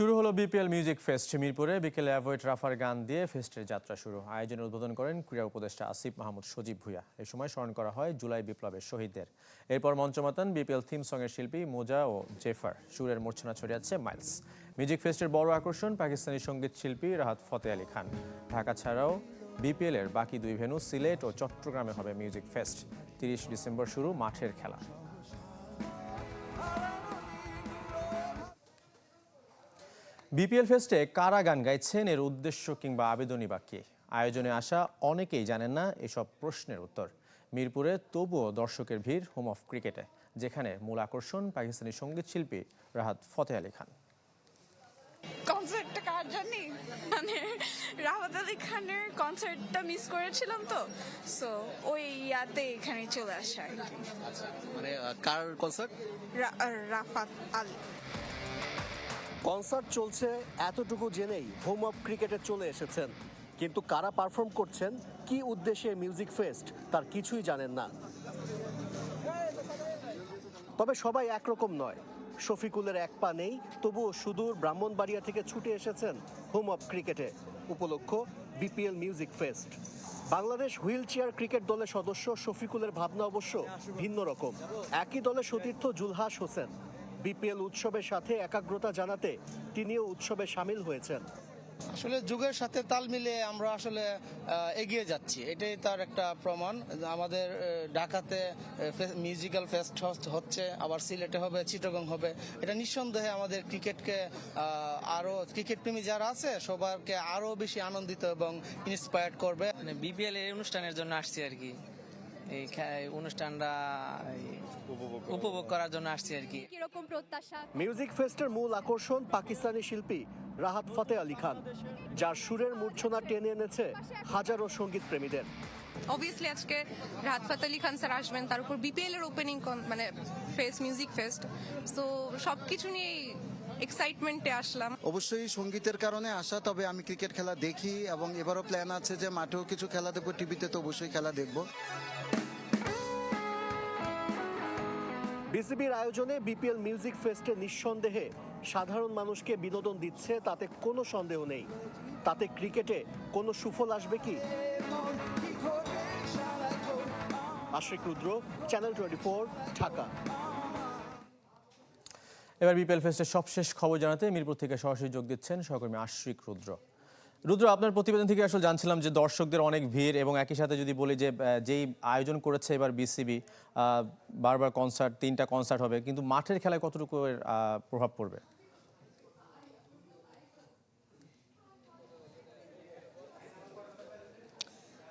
শুরু হলো BPL music fest মিরপুরে। বিকেলে অ্যাভয়েড রাফার গান দিয়ে ফেস্টের যাত্রা শুরু। আয়োজনের উদ্বোধন করেন ক্রীড়া উপদেষ্টা আসিফ মাহমুদ সজীব ভুঁইয়া। এই সময় স্মরণ করা হয় জুলাই বিপ্লবের শহীদদের। এরপর মঞ্চ মাতান বিপিএল থিম সঙ্গের শিল্পী মোজা ও জেফার। সুরের মূর্ছনা ছড়িয়াচ্ছে মাইলস। মিউজিক ফেস্টের বড় আকর্ষণ পাকিস্তানি সংগীত শিল্পী রাহাত ফতে আলী খান। ঢাকা ছাড়াও বিপিএল এর বাকি দুই ভেন্যু সিলেট ও চট্টগ্রামে হবে মিউজিক ফেস্ট। তিরিশ ডিসেম্বর শুরু মাঠের খেলা। বিপিএল ফেস্টে কারা গান গাইছেন এর উদ্দেশ্য কিংবা আবেদনই বা কি? আয়োজনে আসা অনেকেই জানেন না এসব প্রশ্নের উত্তর। মিরপুরে তবুও দর্শকের ভিড় হোম অফ ক্রিকেটে যেখানে মূল আকর্ষণ পাকিস্তানি সংগীত শিল্পী রাহাত ফতে আলী খান। কনসার্টটা কার জানি? মানে রাহাত আলী খানের কনসার্টটা মিস করেছিলাম তো সো ওই ইয়াতে এখানে চলে আসা আর কি। মানে কার কনসার্ট? রাফাত আলী। কনসার্ট চলছে এতটুকু জেনেই হোম অফ ক্রিকেটে চলে এসেছেন। কিন্তু কারা পারফর্ম করছেন, কি উদ্দেশ্যে মিউজিক ফেস্ট, তার কিছুই জানেন না। তবে সবাই একরকম নয়। শফিকুলের এক পা নেই, তবুও সুদূর ব্রাহ্মণবাড়িয়া থেকে ছুটে এসেছেন হোম অফ ক্রিকেটে। উপলক্ষ BPL music fest. Bangladesh wheel chair cricket দলের সদস্য শফিকুলের ভাবনা অবশ্য ভিন্ন রকম। একই দলের সতীর্থ জুলহাস হোসেন। বিপিএল উৎসবের সাথে একাগ্রতা জানাতে তিনিও উৎসবে সামিল হয়েছেন। আসলে যুগের সাথে তাল মিলিয়ে আমরা আসলে এগিয়ে যাচ্ছি। এটাই তার একটা প্রমাণ। আমাদের ঢাকাতে মিউজিক্যাল ফেস্ট হচ্ছে আবার সিলেটে হবে চিটগং হবে। এটা নিঃসন্দেহে আমাদের ক্রিকেটকে আরও ক্রিকেট প্রেমী যারা আছে সবারকে আরও বেশি আনন্দিত এবং ইন্সপায়ার্ড করবে। মানে বিপিএল এর অনুষ্ঠানের জন্য আসছি আর কি। এই অনুষ্ঠানটা উপভোগ করার জন্য আসছি আর কি। কীরকম প্রত্যাশা? মিউজিক ফেস্টের মূল আকর্ষণ পাকিস্তানি শিল্পী রাহাত ফতে আলী খান যার সুরের মূর্ছনা টেনে এনেছে হাজারো সংগীত প্রেমীদের। অবভিয়াসলি আজকে রাহাত ফাত আলী খান স্যার আসবেন তার উপর বিপিএল এর ওপেনিং মানে ফেস্ট মিউজিক ফেস্ট সো সবকিছু নিয়ে এক্সাইটমেন্টে আসলাম। অবশ্যই সঙ্গীতের কারণে আসা তবে আমি ক্রিকেট খেলা দেখি এবং এবারও প্ল্যান আছে যে মাঠেও কিছু খেলা দেখব টিভিতে তো অবশ্যই খেলা দেখব। বিসিবির আয়োজনে বিপিএল মিউজিক ফেস্টে নিঃসন্দেহে সাধারণ মানুষকে বিনোদন দিচ্ছে, তাতে কোনো সন্দেহ নেই। তাতে ক্রিকেটে কোনো সুফল আসবে কি? Ashik Rudra, channel twenty four, Dhaka. এবার বিপিএল ফেস্টের সবশেষ খবর জানাতে মিরপুর থেকে সরাসরি যোগ দিচ্ছেন সহকর্মী আশ্রিক রুদ্র। রুদ্র, আপনার প্রতিবেদন থেকে আসলে জানছিলাম যে দর্শকদের অনেক ভিড় এবং একই সাথে যদি বলি যে যেই আয়োজন করেছে এবার বিসিবি বারবার কনসার্ট তিনটা কনসার্ট হবে, কিন্তু মাঠের খেলায় কতটুকু প্রভাব পড়বে?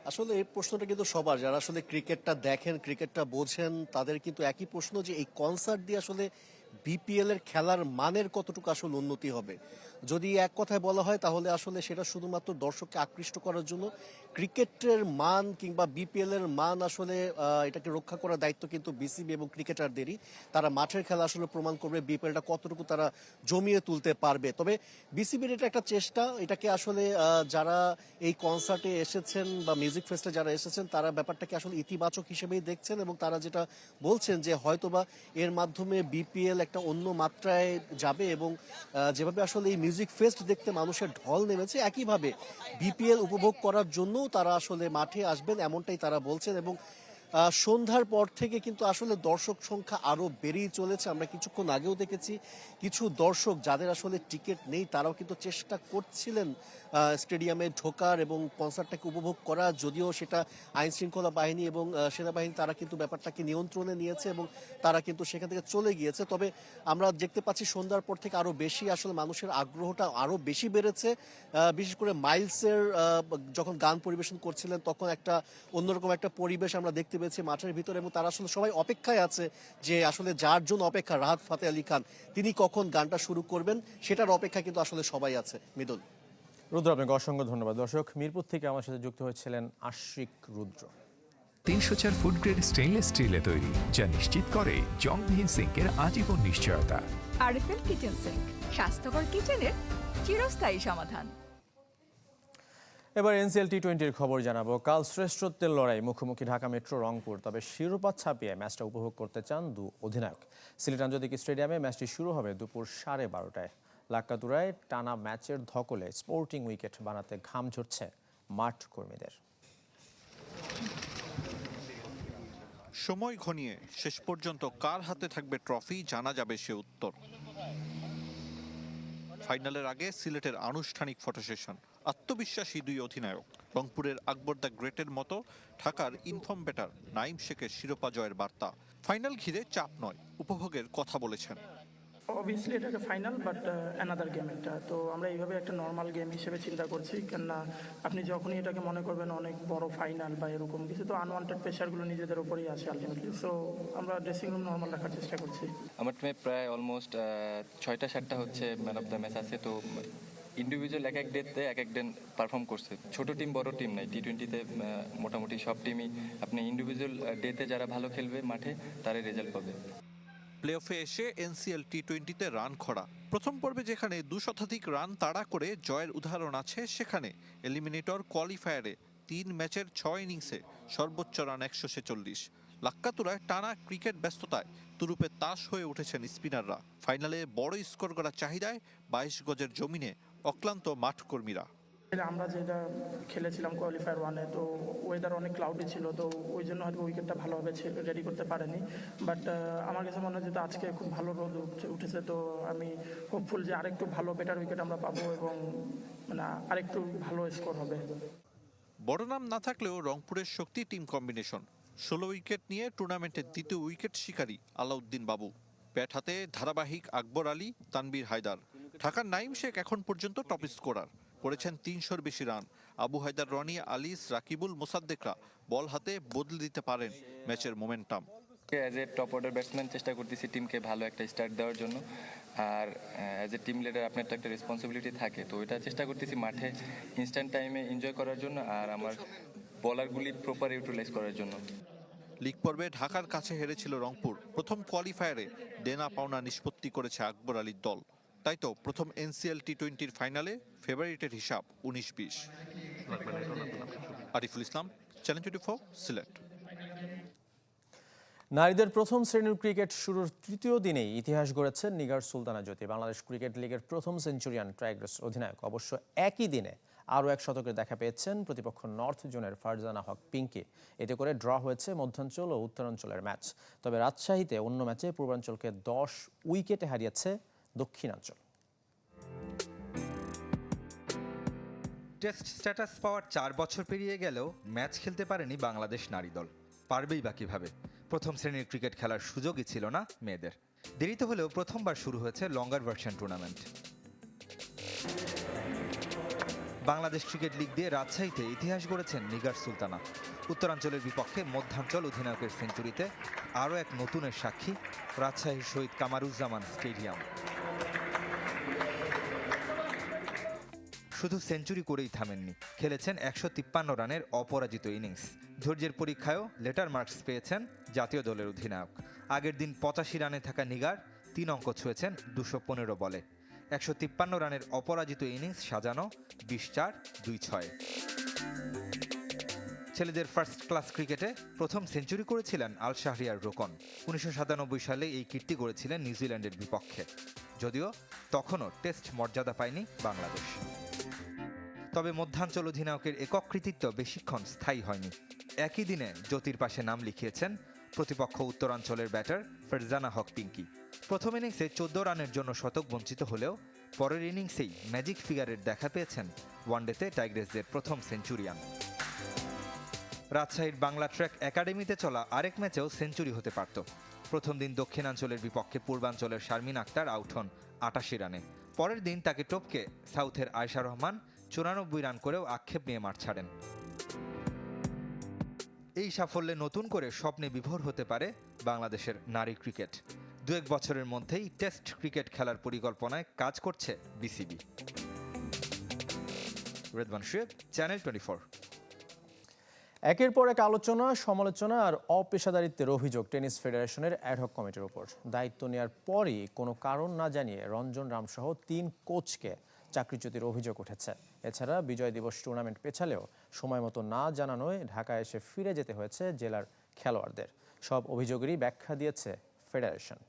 আসলে এই প্রশ্নটা কিন্তু সবার, যারা আসলে ক্রিকেটটা দেখেন, ক্রিকেটটা বোঝেন, তাদের কিন্তু একই প্রশ্ন যে, এই কনসার্ট দিয়ে আসলে বিপিএল এর খেলার মানের কতটুকু আসলে উন্নতি হবে? যদি এক কথায় বলা হয়, তাহলে আসলে সেটা শুধুমাত্র দর্শককে আকৃষ্ট করার জন্য ক্রিকেটের মান কিংবা বিপিএল এর মান আসলে এটাকে রক্ষা করার দায়িত্ব কিন্তু বিসিবি এবং ক্রিকেটারদেরই। তারা মাঠের খেলা আসলে প্রমাণ করবে বিপিএলটা কতটুকু তারা জমিয়ে তুলতে পারবে। তবে বিসিবির এটা একটা চেষ্টা, এটাকে আসলে যারা এই কনসার্টে এসেছেন বা মিউজিক ফেস্টে যারা এসেছেন, তারা ব্যাপারটাকে আসলে ইতিবাচক হিসেবেই দেখছেন এবং তারা যেটা বলছেন যে হয়তোবা এর মাধ্যমে বিপিএল একটা অন্য মাত্রায় যাবে এবং যেভাবে আসলে এই মিউজিক ফেস্ট দেখতে মানুষের ঢল নেমেছে। একইভাবে বিপিএল উপভোগ করার জন্যও তারা আসলে মাঠে আসবেন, এমনটাই তারা বলছেন এবং সন্ধ্যার পর থেকে কিন্তু আসলে দর্শক সংখ্যা আরও বেড়েই চলেছে। আমরা কিছুক্ষণ আগেও দেখেছি কিছু দর্শক যাদের আসলে টিকিট নেই, তারাও কিন্তু চেষ্টা করছিলেন স্টেডিয়ামে ঢোকার এবং কনসার্টটাকে উপভোগ করার যদিও সেটা আইন শৃঙ্খলা বাহিনী এবং সেনাবাহিনী তারা কিন্তু ব্যাপারটাকে নিয়ন্ত্রণে নিয়েছে এবং তারা কিন্তু সেখান থেকে চলে গিয়েছে। তবে আমরা দেখতে পাচ্ছি সন্ধ্যার পর থেকে আরও বেশি আসলে মানুষের আগ্রহটা আরও বেশি বেড়েছে। বিশেষ করে মাইলসের যখন গান পরিবেশন করছিলেন, তখন একটা অন্যরকম একটা পরিবেশ আমরা দেখতে পেয়েছি মাঠের ভিতরে এবং তারা আসলে সবাই অপেক্ষায় আছে যে আসলে যার জন্য অপেক্ষা রাহাত ফাতে আলী খান তিনি কখন গানটা শুরু করবেন? সেটার অপেক্ষা কিন্তু আসলে সবাই আছে। মৃদুল। রুদ্র আপনাকে অসংখ্য ধন্যবাদ। দর্শক মিরপুর থেকে আমার সাথে যুক্ত হয়েছিলেন আশ্রিক রুদ্র। তিনশো চার ফুড গ্রেড স্টেনলেস স্টিলে তৈরি যা নিশ্চিত করে জংবিহীন সিঙ্কের আজীবন নিশ্চয়তা। আরএফএল কিচেন সিঙ্ক স্বাস্থ্যকর কিচেনের চিরস্থায়ী সমাধান। এবার এনসিএল টি টোয়েন্টির খবর জানাব। কাল শ্রেষ্ঠত্বের লড়াই, মুখোমুখি ঢাকা মেট্রো রংপুর। তবে শিরোপা ছাপিয়ে ম্যাচটা উপভোগ করতে চান দু অধিনায়ক। সিলেট আন্তর্জাতিক স্টেডিয়ামে ম্যাচটি শুরু হবে দুপুর সাড়ে বারোটায়। লাক্কাতুরায় টানা ম্যাচের ধকলে স্পোর্টিং উইকেট বানাতে ঘাম ঝরছে মাঠ কর্মীদের। সময় ঘনিয়ে শেষ পর্যন্ত কার হাতে থাকবে ট্রফি জানা যাবে সে উত্তর। ফাইনালের আগে সিলেটের আনুষ্ঠানিক ফটো সেশন। আত্মবিশ্বাসী দুই অধিনায়ক, রংপুরের আকবর দ্য গ্রেটের মতো, ঢাকার ইনফর্ম ব্যাটার নাইম শেখের শিরোপা জয়ের বার্তা। ফাইনাল ঘিরে চাপ নয়, উপভোগের কথা বলেছেন। অবভিয়াসলি এটা একটা ফাইনাল বাট অ্যানাদার গেম এটা। তো আমরা এইভাবে একটা নর্মাল গেম হিসেবে চিন্তা করছি, কেননা আপনি যখনই এটাকে মনে করবেন অনেক বড় ফাইনাল বা এরকম কিছু, তো আনওয়ান্টেড প্রেশারগুলো নিজেদের উপরেই আসে আলটিমেটলি সো আমরা ড্রেসিং রুম নর্মাল রাখার চেষ্টা করছি। আমার টিমে প্রায় অলমোস্ট ছয়টা, সাতটা হচ্ছে ম্যান অফ দ্য ম্যাচ আছে, তো ইন্ডিভিজুয়াল এক এক ডেতে এক এক দিন পারফর্ম করছে। ছোট টিম বড় টিম নাই। টি টোয়েন্টিতে মোটামুটি সব টিমই আপনি ইন্ডিভিজুয়াল ডেতে যারা ভালো খেলবে মাঠে, তারাই রেজাল্ট পাবে। প্লে অফে এসে এনসিএল টি টোয়েন্টিতে রান খরা। প্রথম পর্বে যেখানে দু শতাধিক রান তাড়া করে জয়ের উদাহরণ আছে, সেখানে এলিমিনেটর কোয়ালিফায়ারে তিন ম্যাচের ছয় ইনিংসে সর্বোচ্চ রান একশো ছেচল্লিশ। লাক্কাতুরায় টানা ক্রিকেট ব্যস্ততায় তুরুপে তাস হয়ে উঠেছেন স্পিনাররা ফাইনালে বড় স্কোর করার চাহিদায় বাইশ গজের জমিনে অক্লান্ত মাঠ কর্মীরা এটা আমরা যেটা খেলেছিলাম কোয়ালিফায়ার ওয়ানে তো ওয়েদার অনেক ক্লাউডি ছিল, তো ওই জন্য হয়তো উইকেটটা ভালোভাবে রেডি করতে পারেনি। বাট আমার কাছে মনে হয় যে আজকে খুব ভালো রোদ উঠছে- তো আমি হোপফুল যে আরেকটু ভালো বেটার উইকেট আমরা পাবো এবং মানে আরেকটু ভালো স্কোর হবে। বড় নাম না থাকলেও রংপুরের শক্তি টিম কম্বিনেশন ষোলো উইকেট নিয়ে টুর্নামেন্টের দ্বিতীয় উইকেট শিকারী আলাউদ্দিন বাবু। ব্যাট হাতে ধারাবাহিক আকবর আলী তানবীর হায়দার। ঢাকার নাইম শেখ এখন পর্যন্ত টপ স্কোরার করেছেন তিনশোর বেশি রান। আবু হায়দার রনি আলিস রাকিবুল মোসাদ্দেকরা বল হাতে বদলে দিতে পারেন ম্যাচের momentum. As a top order batsman চেষ্টা করতেছি টিমকে ভালো একটা স্টার্ট দেওয়ার জন্য। আর অ্যাজ এ টিম লিডার আপনার তো একটা রেসপন্সিবিলিটি থাকে। তো এটা চেষ্টা করতেছি মাঠে ইনস্ট্যান্ট টাইমে এনজয় করার জন্য আর আমার বলারগুলি প্রপার ইউটিলাইজ করার জন্য। লিগ পর্বে ঢাকার কাছে হেরেছিল রংপুর। প্রথম কোয়ালিফায়ারে দেনা পাওনা নিষ্পত্তি করেছে আকবর আলীর দল। তাই তো প্রথম এনসিএল টি টোয়েন্টির ফাইনালে ফেভারিটের হিসাব উনিশ বিশ Ariful Islam channel twenty four Sylhet. নারীদের প্রথম শ্রেণির ক্রিকেট শুরুর তৃতীয় দিনেই ইতিহাস গড়েছেন নিগার সুলতানা জ্যোতি। বাংলাদেশ ক্রিকেট লিগের প্রথম সেঞ্চুরিয়ান ট্রাইগ্রেস অধিনায়ক। অবশ্য একই দিনে আরও এক শতকের দেখা পেয়েছেন প্রতিপক্ষ নর্থ জোনের ফারজানা হক পিঙ্কি। এতে করে ড্র হয়েছে মধ্যাঞ্চল ও উত্তরাঞ্চলের ম্যাচ। তবে রাজশাহীতে অন্য ম্যাচে পূর্বাঞ্চলকে দশ উইকেটে হারিয়েছে দক্ষিণাঞ্চল। টেস্ট স্ট্যাটাস পাওয়ার চার বছর পেরিয়ে গেলেও ম্যাচ খেলতে পারেনি বাংলাদেশ নারী দল। পারবেই বা কীভাবে? প্রথম শ্রেণির ক্রিকেট খেলার সুযোগই ছিল না মেয়েদের। দেরিতে হলেও প্রথমবার শুরু হয়েছে longer version tournament Bangladesh cricket league দিয়ে রাজশাহীতে ইতিহাস গড়েছেন নিগার সুলতানা। উত্তরাঞ্চলের বিপক্ষে মধ্যাঞ্চল অধিনায়কের সেঞ্চুরিতে আরও এক নতুনের সাক্ষী রাজশাহীর শহীদ কামারুজ্জামান স্টেডিয়াম। শুধু সেঞ্চুরি করেই থামেননি, খেলেছেন একশো তিপ্পান্ন রানের অপরাজিত ইনিংস। ধৈর্যের পরীক্ষায়ও লেটার মার্কস পেয়েছেন জাতীয় দলের অধিনায়ক। আগের দিন পঁচাশি রানে থাকা নিগার তিন অঙ্ক ছুঁয়েছেন দুশো পনেরো বলে। একশো তিপ্পান্ন রানের অপরাজিত ইনিংস সাজানো বিশ চার, দুই ছয়। ছেলেদের ফার্স্ট ক্লাস ক্রিকেটে প্রথম সেঞ্চুরি করেছিলেন আল শাহরিয়ার রোকন। উনিশশো সাতানব্বই সালে এই কীর্তি গড়েছিলেন নিউজিল্যান্ডের বিপক্ষে। যদিও তখনও টেস্ট মর্যাদা পায়নি বাংলাদেশ। তবে মধ্যাঞ্চল অধিনায়কের একক কৃতিত্ব বেশিক্ষণ স্থায়ী হয়নি। একই দিনে জ্যোতির পাশে নাম লিখিয়েছেন প্রতিপক্ষ উত্তরাঞ্চলের ব্যাটার ফেরজানা হক পিঙ্কি। প্রথম ইনিংসে চোদ্দ রানের জন্য শতক বঞ্চিত হলেও পরের ইনিংসেই ম্যাজিক ফিগারের দেখা পেয়েছেন ওয়ানডেতে টাইগ্রেসদের প্রথম সেঞ্চুরিয়ান। রাজশাহীর বাংলা ট্র্যাক একাডেমিতে চলা আরেক ম্যাচেও সেঞ্চুরি হতে পারত। প্রথম দিন দক্ষিণাঞ্চলের বিপক্ষে পূর্বাঞ্চলের শারমিন আক্তার আউট হন আটাশি রানে। পরের দিন তাকে টপকে সাউথের আয়শা রহমান চুরানব্বই রান করেও আক্ষেপ নিয়ে মাঠ ছাড়েন। এই সাফল্যে নতুন করে স্বপ্নে বিভোর হতে পারে বাংলাদেশের নারী ক্রিকেট। দু এক বছরের মধ্যেই টেস্ট ক্রিকেট খেলার পরিকল্পনায় কাজ করছে বিসিবি। চ্যানেল টোয়েন্টি একের পর এক আলোচনা, সমালোচনা আর অপেশাদারিত্বের অভিযোগ টেনিস ফেডারেশনের অ্যাডহক কমিটির ওপর। দায়িত্ব নেওয়ার পরই কোনো কারণ না জানিয়ে রঞ্জন রামসহ তিন কোচকে চাকরিচ্যুতির অভিযোগ উঠেছে। এছাড়া বিজয় দিবস টুর্নামেন্ট পেছালেও সময় মতো না জানানোয় ঢাকায় এসে ফিরে যেতে হয়েছে জেলার খেলোয়াড়দের। সব অভিযোগেরই ব্যাখ্যা দিয়েছে ফেডারেশন।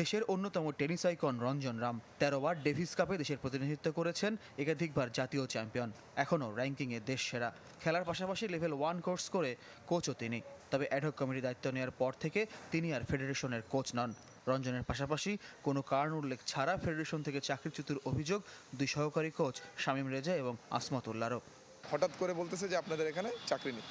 দেশের অন্যতম টেনিস আইকন রঞ্জন রাম তেরো বার ডেভিস কাপে দেশের প্রতিনিধিত্ব করেছেন, একাধিকবার জাতীয় চ্যাম্পিয়ন, এখনও র্যাঙ্কিংয়ে দেশ সেরা। খেলার পাশাপাশি লেভেল ওয়ান কোর্স করে কোচও তিনি। তবে অ্যাডহক কমিটির দায়িত্ব নেওয়ার পর থেকে তিনি আর ফেডারেশনের কোচ নন। রঞ্জনের পাশাপাশি কোনো কারণ উল্লেখ ছাড়া ফেডারেশন থেকে চাকরিচ্যুতির অভিযোগ দুই সহকারী কোচ শামীম রেজা এবং আসমতুল্লারও হঠাৎ করে বলতেছে যে আপনাদের এখানে চাকরি নেই।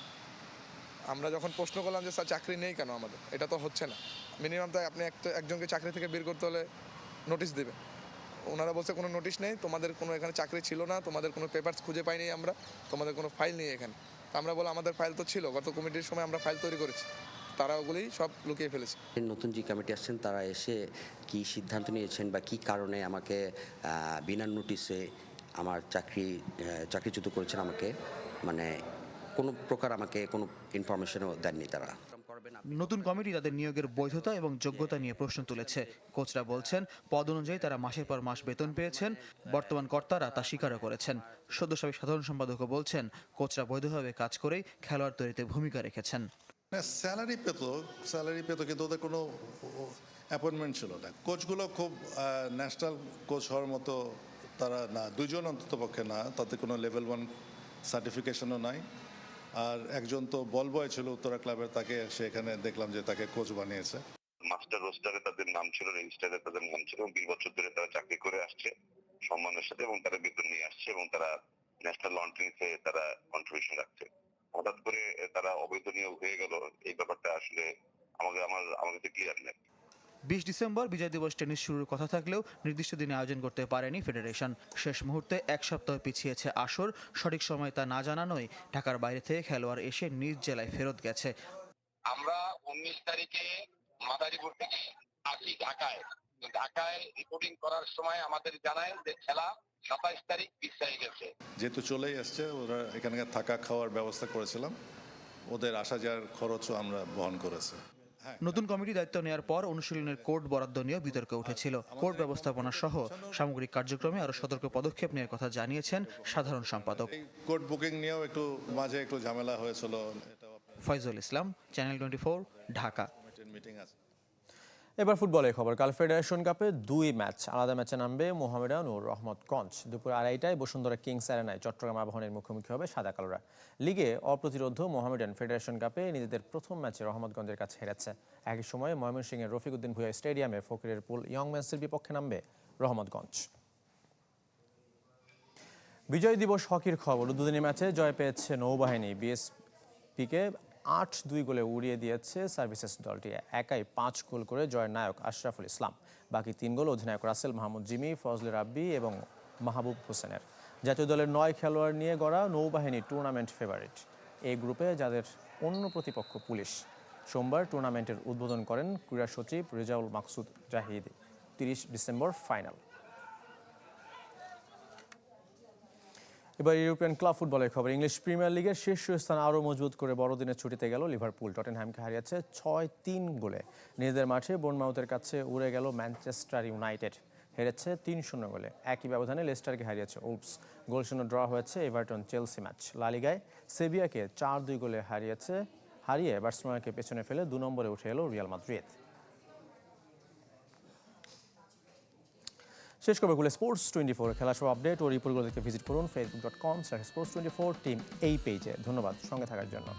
আমরা যখন প্রশ্ন করলাম যে, স্যার, চাকরি নেই কেন আমাদের? এটা তো হচ্ছে না। মিনিমাম তাই আপনি একটা, একজনকে চাকরি থেকে বের করতে হলে নোটিশ দেবে ওনারা বলছে, কোনো নোটিশ নেই, তোমাদের কোনো এখানে চাকরি ছিল না, তোমাদের কোনো পেপারস খুঁজে পাইনি আমরা, তোমাদের কোনো ফাইল নেই এখানে। আমরা বলো আমাদের ফাইল তো ছিল, গত কমিটির সময় আমরা ফাইল তৈরি করেছি। তারা ওগুলি সব লুকিয়ে ফেলেছে। নতুন যে কমিটি আসছেন তারা এসে কি সিদ্ধান্ত নিয়েছেন বা কি কারণে আমাকে বিনা নোটিশে আমার চাকরি চাকরিচ্যুত করেছেন আমাকে মানে কোনো প্রকার আমাকে কোনো ইনফরমেশনও দেননি তারা। নতুন কমিটি তাদের নিয়োগের বৈধতা এবং যোগ্যতা নিয়ে প্রশ্ন তুলেছে। কোচরা বলছেন পদ অনুযায়ী তারা মাসের পর মাস বেতন পেয়েছেন বর্তমান কর্তারা তা স্বীকারও করেছেন। সদ্য সাবেক সাধারণ সম্পাদকও বলছেন কোচরা বৈধভাবে কাজ করেই খেলোয়াড় তৈরিতে ভূমিকা রেখেছেন। স্যালারি পেত স্যালারি পেত কিন্তু ওদের কোনো অ্যাপয়েন্টমেন্ট ছিল না। কোচগুলো খুব ন্যাশনাল কোচ হওয়ার মতো তারা না দুজন অন্তত পক্ষে না, তাতে কোনো লেভেল ওয়ান সার্টিফিকেশনও নাই। আর একজন তো বল বয় ছিল উত্তরা ক্লাবের তাকে সেখানে দেখলাম যে তাকে কোচ বানিয়েছে। মাস্টার রোস্টারে তাদের নাম ছিল রেজিস্টারে তাদের নাম ছিল এবং বিশ বছর ধরে তারা চাকরি করে আসছে সম্মানের সাথে এবং তারা বেতন নিয়ে আসছে এবং তারা ন্যাশনাল লন টেনিসে তারা কন্ট্রিবিউশন রাখছে। হঠাৎ করে তারা অবৈধ নিয়োগ হয়ে গেল। এই ব্যাপারটা আসলে আমাকে আমার আমার কাছে ক্লিয়ার নেই। বিশ ডিসেম্বর বিজয় দিবস টেনিস শুরুর কথা থাকলেও নির্দিষ্ট দিনে আয়োজন করতে পারেনি ফেডারেশন। শেষ মুহূর্তে এক সপ্তাহ পিছিয়েছে আসর। সঠিক সময় তা না জানানোয় ঢাকার বাইরে থেকে খেলোয়াড় এসে নিজ জেলায় ফেরত গেছে। আমরা উনিশ তারিখে মাদারীপুর থেকে আসি ঢাকায়। ঢাকায় রিপোর্টিং করার সময় আমাদের জানায় যে খেলা সাতাইশ তারিখ পিছিয়ে গেছে। যেহেতু চলেই আসছে ওরা এখানে থাকা খাওয়ার ব্যবস্থা করেছিলাম। ওদের আসা যাওয়ার খরচও আমরা বহন করেছি। নতুন কমিটি দায়িত্ব নেওয়ার পর অনুশীলনের কোর্ট বরাদ্দ নিয়েও বিতর্ক উঠেছিল। কোর্ট ব্যবস্থাপনা সহ সামগ্রিক কার্যক্রমে আরও সতর্ক পদক্ষেপ নেওয়ার কথা জানিয়েছেন সাধারণ সম্পাদক। কোর্ট বুকিং নিয়েও একটু মাঝে একটু ঝামেলা হয়েছিল। Faizul Islam channel twenty Dhaka. Meeting আছে। এবার ফুটবলের খবর। কাল ফেডারেশন কাপে দুই ম্যাচ, আলাদা ম্যাচে নামবে মোহামেডান ও রহমতগঞ্জ দুপুর আড়াইটায় বসুন্ধরা কিংস অ্যারেনায় চট্টগ্রাম আবাহনের মুখোমুখি হবে সাদা কালোরা। লিগে অপ্রতিরোধ মোহামেডান ফেডারেশন কাপে নিজেদের প্রথম ম্যাচে রহমতগঞ্জের কাছে হেরেছে। একই সময়ে ময়মনসিংহের রফিকুদ্দিন ভুয়া স্টেডিয়ামে ফকিরের পুল ইয়ংম্যান্সের বিপক্ষে নামবে রহমতগঞ্জ। বিজয় দিবস হকির খবর। উদ্বোধনী ম্যাচে জয় পেয়েছে নৌবাহিনী। বিএসপিকে আট দুই গোলে উড়িয়ে দিয়েছে সার্ভিসেস দলটি। একাই পাঁচ গোল করে জয়ের নায়ক আশরাফুল ইসলাম। বাকি তিন গোল অধিনায়ক রাসেল, মাহমুদ জিমি, ফজলে রাব্বি এবং মাহবুব হোসেনের। জাতীয় দলের নয় খেলোয়াড় নিয়ে গড়া নৌবাহিনী টুর্নামেন্ট ফেভারিট এই গ্রুপে যাদের অন্য প্রতিপক্ষ পুলিশ। সোমবার টুর্নামেন্টের উদ্বোধন করেন ক্রীড়া সচিব রেজাউল মাকসুদ জাহিদ। তিরিশ ডিসেম্বর ফাইনাল এবার ইউরোপিয়ান ক্লাব ফুটবলের খবর। ইংলিশ প্রিমিয়ার লিগের শীর্ষ স্থান আরও মজবুত করে বড়দিনের ছুটিতে গেল লিভারপুল। টটেনহ্যামকে হারিয়েছে ছয় তিন গোলে। নিজেদের মাঠে বোর্নমাউথের কাছে উড়ে গেল ম্যানচেস্টার ইউনাইটেড। হেরেছে তিন শূন্য গোলে। একই ব্যবধানে লেস্টারকে হারিয়েছে উলফস গোল শূন্য ড্র হয়েছে এভারটন চেলসি ম্যাচ। লালিগায় সেভিয়াকে চার দুই গোলে হারিয়েছে, হারিয়ে বার্সেলোনাকে পেছনে ফেলে দু নম্বরে উঠে এলো রিয়াল মাদ্রিদ। শেষ করবে গুলো স্পোর্টস টোয়েন্টি ফোর খেলা সব আপডেট ও রিপোর্টগুলো দেখে ভিজিট করুন Facebook dot com sports twenty four team এই পেজে ধন্যবাদ সঙ্গে থাকার জন্য।